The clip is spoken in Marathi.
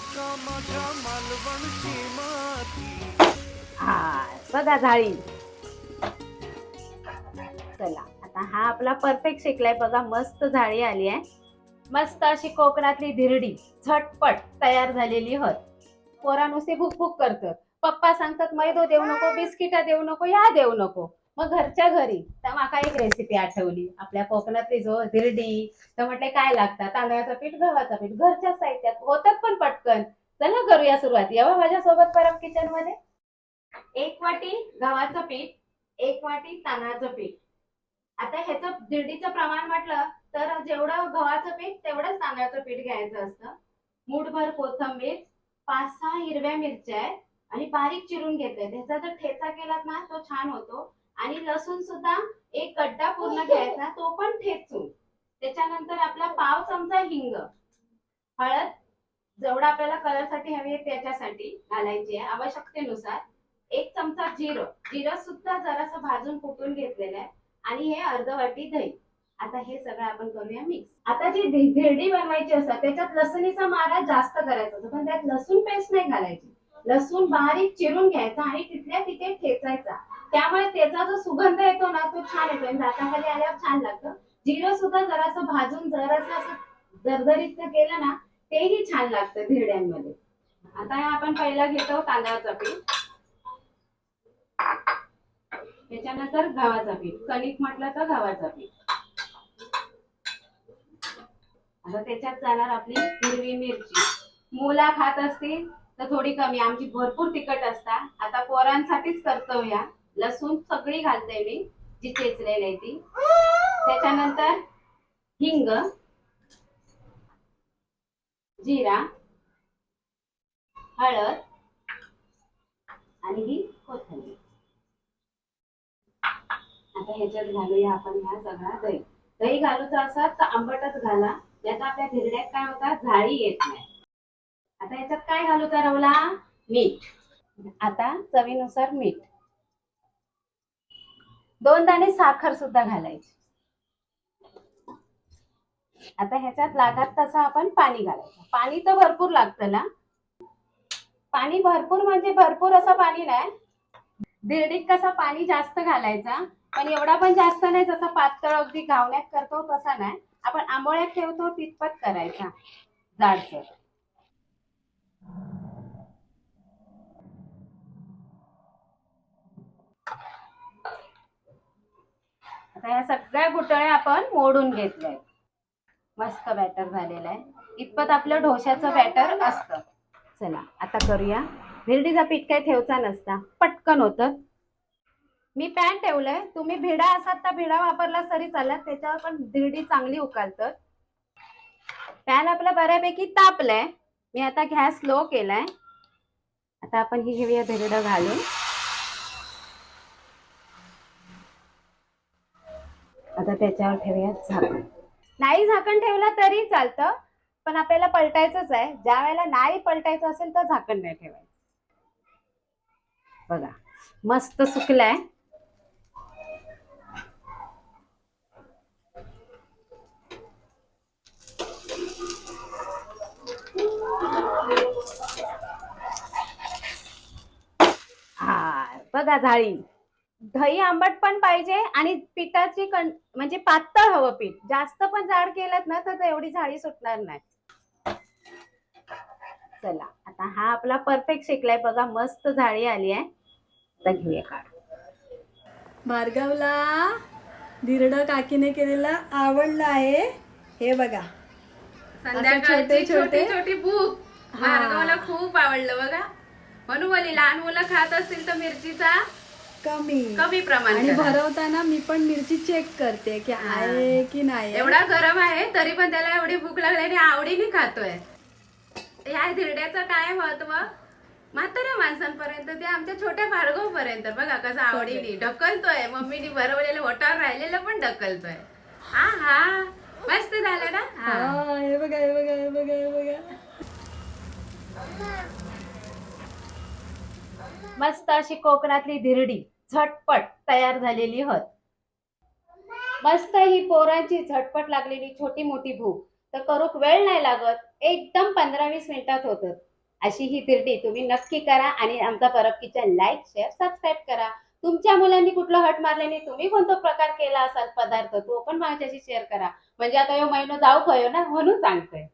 का माझ्या मालवणची माती हा बघा झाळी. चला आता हा आपला परफेक्ट शिकलाय. बघा मस्त झाळी आली आहे. मस्त अशी कोकणातली धिरडी झटपट तयार झालेली होत पोरा नुसते भूक भूक करतात. पप्पा सांगतात मैदो देऊ नको बिस्किटा देऊ नको या देऊ नको. मग घरच्या घरी. तर माका एक रेसिपी आठवली. आपल्या कोकणातली जो धिरडी तर म्हटले काय लागतात? तांदळाचं पीठ गव्हाचं पीठ. घरच्या साहित्यात होतात पण पटकन. चला करूया सुरुवात. यावं माझ्यासोबत परम किचनमध्ये. एक वाटी गव्हाचं पीठ एक वाटी तांदळाचं पीठ. आता ह्याचं धिरडीचं प्रमाण म्हटलं तर जेवढं गव्हाचं पीठ तेवढंच तांदळाचं पीठ घ्यायचं असतं. मूठभर कोथंबीर पाच सहा हिरव्या मिरच्या आहेत आणि बारीक चिरून घेतले ह्याचा जर ठेचा केलात ना तो छान होतो. आणि लसूण सुद्धा एक कट्टा पूर्ण घ्यायचा तो पण ठेचून. त्याच्यानंतर आपला पाव चमचा हिंग. हळद जेवढा आपल्याला कलरसाठी हवी आहे त्याच्यासाठी घालायची आहे. आवश्यकतेनुसार एक चमचा जिरं. जिरं सुद्धा जरासं भाजून कुटून घेतलेलं आहे. आणि हे अर्ध वाटी दही. आता हे सगळं आपण करूया मिक्स आता जी धि- धिरडी बनवायची असतात त्याच्यात लसणीचा मारा जास्त करायचा असतो पण त्यात लसूण पेस्ट नाही घालायची. लसूण बारीक चिरून घ्यायचा आणि तिथल्या तिथे ठेचायचा. त्यामुळे त्याचा जो सुगंध येतो ना तो छान येतो. आणि दाताखाली आल्यावर छान लागतं. जिरं सुद्धा जरासं भाजून जरासं असं दरदरीत केलं ना तेही छान लागतं धिरड्यांमध्ये. आता आपण पहिला घेतो तांदळाचं पीठ. त्याच्यानंतर गव्हाचा पीठ. कणिक म्हटलं तर गव्हाचा पीठ. आता त्याच्यात जाणार आपली हिरवी मिरची. मुला खात असतील तर थोडी कमी. आमची भरपूर तिखट असता. आता पोरांसाठीच कर्तव्या लसूण सगळी घालते मी जी चेचलेली आहे ती. त्याच्यानंतर हिंग जिरा हळद आणि ही कोथिंबीर. आता ह्याच्यात घालूया आपण ह्या सगळा दही. दही घालूचा असा तर आंबटच घाला याचा आपल्या धिरड्यात काय होतात झाळी येत नाही. आता ह्याच्यात काय घालू रवला? मीठ. आता चवीनुसार मीठ. दोन दाणे साखर सुद्धा घालायची. आता ह्याच्यात लागत तसं आपण पाणी घालायचं. पाणी तर भरपूर लागतं ना? पाणी भरपूर म्हणजे भरपूर असं पाणी नाही. धिरडीत कसा पाणी जास्त घालायचा पण एवढा पण जास्त नाही जसा पातळ अगदी घावण्यात करतो तसा नाही. आपण आंबोळ्यात ठेवतो तितपत करायचा जाडसर. आता या सगळ्या गुटळ्या आपण मोडून घेतल्या मस्त बॅटर झालेलं आहे. इतपत आपलं डोश्याचं बॅटर असतं. चला आता करूया. भिरडीचा पीठ काही ठेवचा नसता. पटकन होतं मी पॅन ठेवलंय. तुम्ही भिडा असाल तर भिडा वापरला तरी चालत. त्याच्यावर पण धिरडी चांगली उकालतं पॅन आपला बऱ्यापैकी तापलाय. मी आता गॅस स्लो केलाय. आता आपण ही घेऊया धिरडं घालून. आता त्याच्यावर ठेवूया झाकण. नाही झाकण ठेवलं तरी चालतं पण आपल्याला पलटायचंच आहे. ज्या वेळेला नाही पलटायचं असेल तर झाकण नाही ठेवायचं. बघा मस्त सुकलाय. हा बघा झाळी. दही आंबट पण पाहिजे आणि पिठाची कण म्हणजे पातळ हवं पीठ. जास्त पण जाड केलं ना तर एवढी झाडी सुटणार नाही. चला आता हा आपला परफेक्ट शेकलाय. बघा मस्त झाडी आली आहे. आता घेऊया काढ भार्गवला धिरड काकीने केलेलं आवडलं आहे. हे बघा. संध्याकाळची छोटे- छोटे- भूक. हा. भार्गवला खूप आवडलं बघा. म्हणून बोली लहान मुलं खात असतील तर मिरचीचा कमी. कमी प्रमाण आणि करा. भरवताना मी पण मिरची चेक करते की आहे की नाही. आहे. एवढा गरम आहे तरी पण त्याला एवढी भूक लागली आणि आवडीने खातोय. या धिरड्याचं काय महत्त्व? म्हाताऱ्या माणसांपर्यंत ते आमच्या छोट्या भार्गव पर्यंत बघा कसं आवडीने ढकलतोय. मम्मीने भरवलेलं ओटावर राहिलेलं पण ढकलतोय. हा हा. मस्त झालं ना? हा. हा, हे बघा हे बघा हे बघा हे बघा. मस्त अशी कोकणातली धिरडी झटपट तयार झालेली होत. मस्त ही पोरांची झटपट लागलेली छोटी मोठी भूक. तर करूक वेळ नाही लागत एकदम पंधरा वीस मिनिटात होत अशी ही धिरडी तुम्ही नक्की करा आणि आमचा Parab kitchen like share subscribe करा. तुमच्या मुलांनी कुठलं हट मारल्याने तुम्ही कोणता प्रकार केला असाल पदार्थ तो पण माझ्याशी शेअर करा. म्हणजे आता ह्यो महिनो जाऊ खयो ना म्हणून सांगतोय